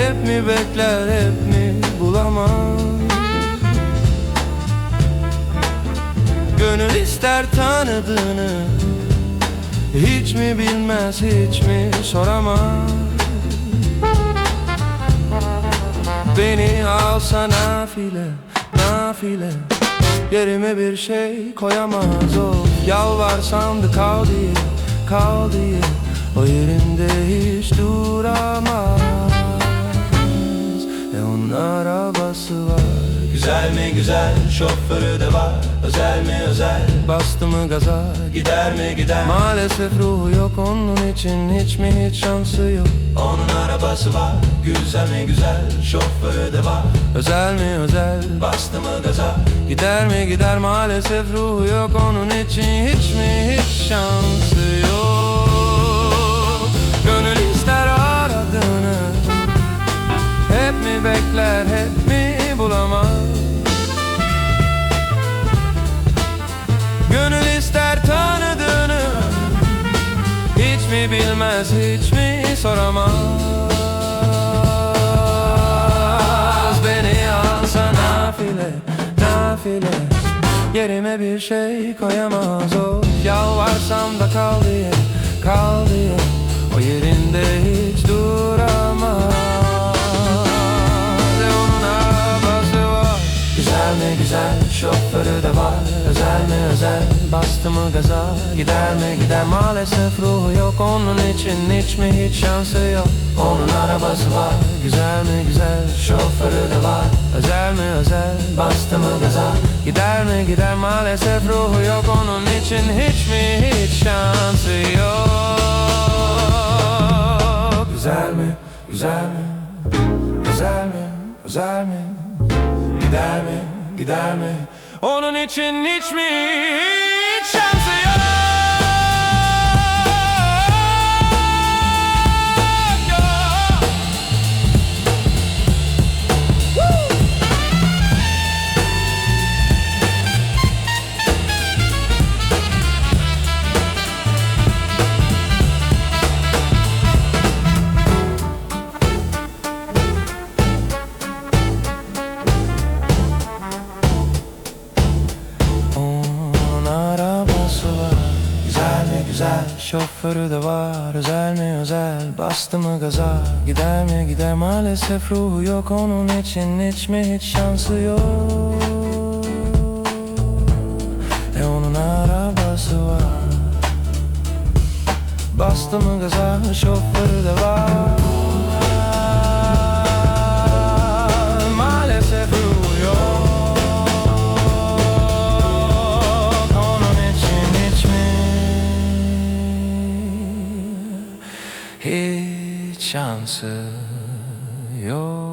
Hep mi bekler hep mi bulamaz? Gönül ister tanıdığını Hiç mi bilmez hiç mi soramaz? Beni alsa nafile nafile Yerime bir şey koyamaz. O Yalvarsam da kal diye kal diye O yerinde hiç duramaz mi güzel şoförü de var. Özel mi özel? Bastı mı gaza? Gider mi gider Maalesef ruhu yok onun için Hiç mi hiç şansı yok? Onun arabası var Güzel mi güzel şoförü de var. Özel mi özel? Bastı mı gaza? Gider mi gider? Maalesef ruhu yok onun için Hiç mi hiç şansı yok bilmez hiç mi soramaz? Beni alsa nafile nafile. Yerime bir şey koyamaz o. Yalvarsam da kal diye kal diye. O yerinde hiç şoförü de var Özel mi özel? Bastı mı gaza Gider mi gider? Maalesef ruhu yok Onun için hiç mi hiç şansı yok? Onun arabası var Güzel mi güzel? Şoförü de var Özel mi özel? Bastı mı gaza Gider mi gider? Maalesef ruhu yok Onun için hiç mi hiç şansı yok? Güzel mi güzel mi? Güzel mi özel mi? Gider mi gider mi Onun için hiç mi hiç Şoförü de var Özel mi özel? Bastı mı gaza? Gider mi gider? Maalesef ruhu yok. Onun için hiç mi hiç şansı yok? E onun arabası var. Bastı mı gaza? Şoförü de var hiç şansı yok